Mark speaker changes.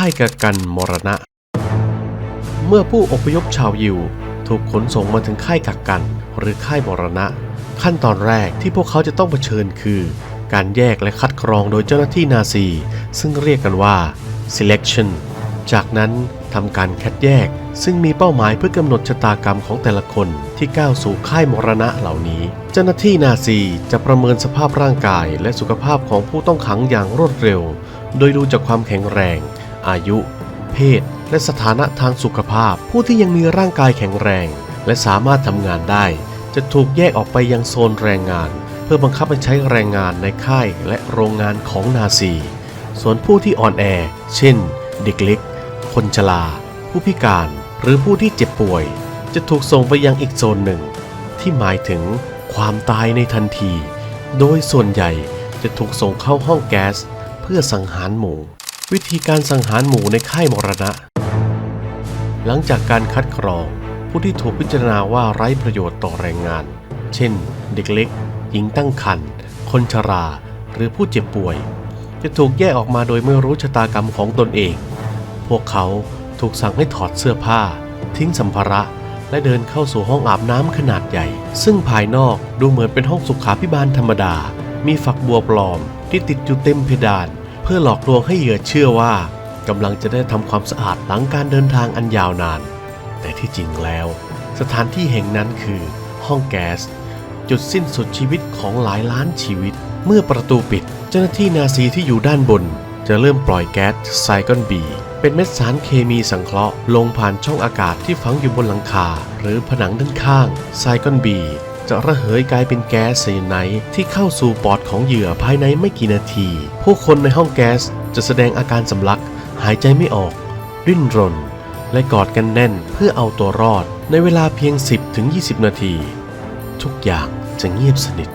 Speaker 1: ค่ายกักกันมรณะ เมื่อผู้อพยพชาวยิว ถูกขนส่งมาถึงค่ายกักกัน หรือค่ายมรณะ ขั้นตอนแรกที่พวกเขาจะต้องเผชิญคือ การแยกและคัดกรองโดยเจ้าหน้าที่นาซี ซึ่งเรียกกันว่า selection จากนั้นทำการคัดแยก ซึ่งมีเป้าหมายเพื่อกำหนดชะตากรรมของแต่ละคนที่ก้าวสู่ค่ายมรณะเหล่านี้ เจ้าหน้าที่นาซีจะประเมินสภาพร่างกายและสุขภาพของผู้ต้องขังอย่างรวดเร็ว โดยดูจากความแข็งแรง อายุ เพศ และสถานะทางสุขภาพ ผู้ที่ยังมีร่างกายแข็งแรง และสามารถทำงานได้ จะถูกแยกออกไปยังโซนแรงงาน เพื่อบังคับให้ใช้แรงงานในค่ายและโรงงานของนาซี ส่วนผู้ที่อ่อนแอ เช่น เด็กเล็ก คนชรา ผู้พิการ หรือผู้ที่เจ็บป่วย จะถูกส่งไปยังอีกโซนหนึ่ง ที่หมายถึงความตายในทันที โดยส่วนใหญ่จะถูกส่งเข้าห้องแก๊ส เพื่อสังหารหมู่ วิธีการสังหารหมู่ในค่ายมรณะ หลังจากการคัดกรอง ผู้ที่ถูกพิจารณาว่าไร้ประโยชน์ต่อแรงงาน เช่น เด็กเล็ก หญิงตั้งครรภ์คนชรา หรือผู้เจ็บป่วย จะถูกแยกออกมาโดยไม่รู้ชะตากรรมของตนเอง พวกเขาถูกสั่งให้ถอดเสื้อผ้า ทิ้งสัมภาระและเดินเข้าสู่ห้องอาบน้ำขนาดใหญ่ ซึ่งภายนอกดูเหมือนเป็นห้องสุขาพิบาลธรรมดา มีฝักบัวปลอมที่ติดอยู่เต็มเพดาน เพื่อหลอกลวงให้เหยื่อเชื่อว่ากำลังจะได้ทำความสะอาดหลังการเดินทางอันยาวนาน แต่ที่จริงแล้ว สถานที่แห่งนั้นคือ ห้องแก๊สจุดสิ้นสุดชีวิตของหลายล้านชีวิต เมื่อประตูปิด เจ้าหน้าที่นาซีที่อยู่ด้านบน จะเริ่มปล่อยแก๊สไซกอนบีเป็นเม็ดสารเคมีสังเคราะห์ลงผ่านช่องอากาศที่ฝังอยู่บนหลังคา หรือผนังด้านข้างไซกอนบี จะระเหยกลายเป็นแก๊สไซยาไนด์ที่เข้าสู่ปอดของเหยื่อภายในไม่กี่นาที ผู้คนในห้องแก๊สจะแสดงอาการสำลัก หายใจไม่ออก ดิ้นรน และกอดกันแน่นเพื่อเอาตัวรอด ในเวลาเพียง 10-20 นาที ทุกอย่างจะเงียบสนิท